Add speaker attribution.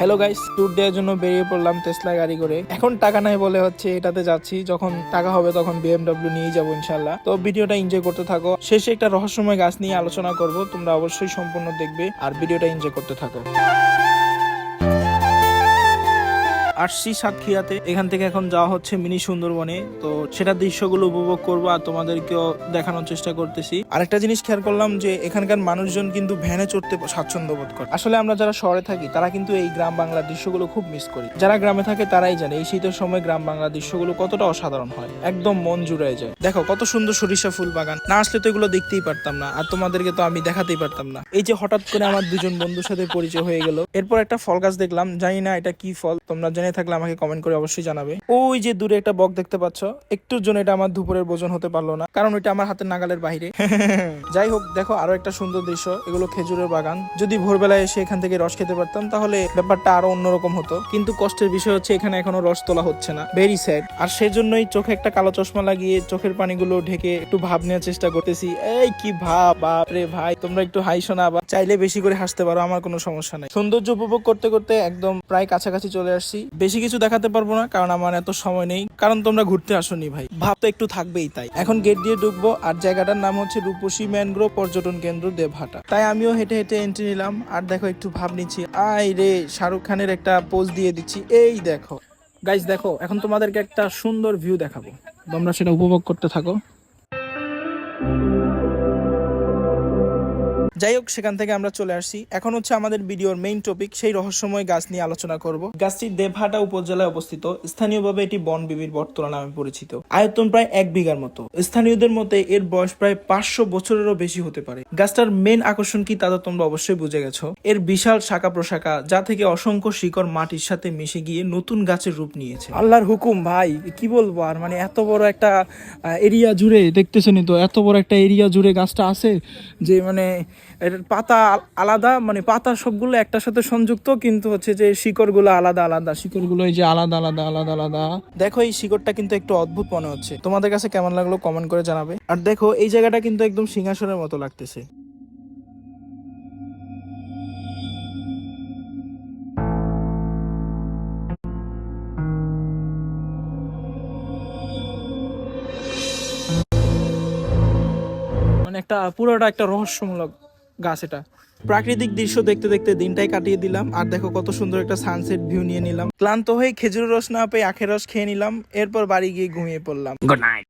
Speaker 1: Hello guys tour দেওয়ার জন্য বেরিয়ে পড়লাম টেসলা গাড়ি করে। এখন টাকা নাই বলে হচ্ছে এটাতে যাচ্ছি। যখন টাকা হবে তখন বিএমডব্লিউ নিয়ে যাব ইনশাল্লাহ তো ভিডিওটা এনজয় করতে থাকো। শেষে একটা রহস্যময় গাছ নিয়ে আলোচনা করব। তোমরা অবশ্যই সম্পূর্ণ দেখবে আর ভিডিওটা এনজয় করতে থাকো। আসছি সাতক্ষীরাতে। এখান থেকে এখন যাওয়া হচ্ছে মিনি সুন্দরবনে। তো সেটা দৃশ্যগুলো উপভোগ করব আর তোমাদেরকেও দেখানোর চেষ্টা করতেছি। আরেকটা জিনিস খেয়াল করলাম যে এখানকার মানুষজন কিন্তু ভ্যানে চড়তে স্বাচ্ছন্দ্য বোধ করে। আসলে আমরা যারা শহরে থাকি, তারা কিন্তু এই গ্রাম বাংলার দৃশ্যগুলো খুব মিস করি। যারা গ্রামে থাকে, তারাই জানে এই শীতের সময় গ্রাম বাংলার দৃশ্যগুলো কতটা অসাধারণ হয়। একদম মন জুড়ে যায়। দেখো, কত সুন্দর সরিষা ফুল বাগান। না আসলে তো এগুলো দেখতেই পারতাম না, আর তোমাদেরকে তো আমি দেখাতেই পারতাম না। এই যে হঠাৎ করে আমার দুজন বন্ধুর সাথে পরিচয় হয়ে গেল। এরপর একটা ফল গাছ দেখলাম। জানি না এটা কি ফল, তোমরা জেনে থাকলে আমাকে কমেন্ট করে অবশ্যই জানাবে। ওই যে দূরে একটা বক দেখতে পাচ্ছ, একটুর জন্য এটা আমার দুপুরের ভোজন হতে পারল না, কারণ ওইটা আমার হাতের নাগালের বাইরে। যাই হোক, দেখো আরও একটা সুন্দর দৃশ্য, এগুলো খেজুরের বাগান। যদি ভোরবেলায় এসে এখান থেকে রস খেতে পারতাম, তাহলে ব্যাপারটা আরও অন্যরকম হতো। কিন্তু কষ্টের বিষয় হচ্ছে, এখানে এখনও রস তোলা হচ্ছে না। ভেরি স্যাড আর সেজন্যই চোখে একটা কালো চশমা লাগিয়ে চোখের পানিগুলো ঢেকে একটু ভাব নেওয়ার চেষ্টা করতেছি। এই কি ভাব? বাপরে ভাই, তোমরা একটু হাইশো না বা চাইলে বেশি করে হাসতে পারো, আমার কোনো সমস্যা নাই। সৌন্দর্য উপভোগ করতে করতে একদম প্রায় কাছাকাছি চলে আসছি। বেশি কিছু দেখাতে পারব না, কারণ আমার এত সময় নেই। কারণ তোমরা ঘুরতে আসোনি ভাই। ভাব তো একটু থাকবেই তাই। এখন গেট দিয়ে ঢুকবো, আর জায়গাটার নাম হচ্ছে রূপসী ম্যানগ্রোভ পর্যটন কেন্দ্র দেবহাটা। তাই আমিও হেঁটে হেঁটে এন্ট্রি নিলাম, আর দেখো একটু ভাব নিচ্ছি। আই রে, শাহরুখ খানের একটা পোজ দিয়ে দিচ্ছি। এই দেখো। গাইজ দেখো, এখন তোমাদেরকে একটা সুন্দর ভিউ দেখাবো। তোমরা সেটা উপভোগ করতে থাকো। যাই হোক, সেখান থেকে আমরা চলে আসছি। এখন হচ্ছে আমাদের ভিডিওর মেইন টপিক সেই রহস্যময় গাছ নিয়ে আলোচনা করব। গাছটি দেবহাটা উপজেলায় অবস্থিত। স্থানীয়ভাবে এটি বন বিবির বটতলা নামে পরিচিত। আয়তন প্রায় এক বিঘার মতো। স্থানীয়দের মতে এর বয়স প্রায় পাঁচশো বছরেরও বেশি হতে পারে। গাছটার মেন আকর্ষণ কি তা তোমরা অবশ্যই বুঝে গেছো। এর বিশাল শাখা প্রশাখা, যা থেকে অসংখ্য শিকড় মাটির সাথে মিশে গিয়ে নতুন গাছের রূপ নিয়েছে। আল্লাহর হুকুম, ভাই, কি বলব আর? মানে এত বড় একটা এরিয়া জুড়ে, দেখতেছেনই তো, এত বড় একটা এরিয়া জুড়ে গাছটা আছে যে মানে এর পাতা আলাদা মানে পাতা সবগুলো একটার সাথে সংযুক্ত, কিন্তু হচ্ছে যে শিকড়গুলো আলাদা আলাদা। শিকড়গুলো এই যে আলাদা আলাদা আলাদা আলাদা। দেখো এই শিকড়টা কিন্তু একটু অদ্ভুত মনে হচ্ছে। তোমাদের কাছে কেমন লাগল কমেন্ট করে জানাবে। আর দেখো, এই জায়গাটা কিন্তু একদম সিংহাসনের মতো লাগতেছে। মানে একটা পুরোটা একটা রহস্যমূলক গাছ এটা। প্রাকৃতিক দৃশ্য দেখতে দেখতে দিনটাই কাটিয়ে দিলাম, আর দেখো কত সুন্দর একটা সানসেট ভিউ নিয়ে নিলাম। ক্লান্ত হয়ে খেজুর রস না পেয়ে আখের রস খেয়ে নিলাম, এরপর বাড়ি গিয়ে ঘুমিয়ে পড়লাম।
Speaker 2: Good night.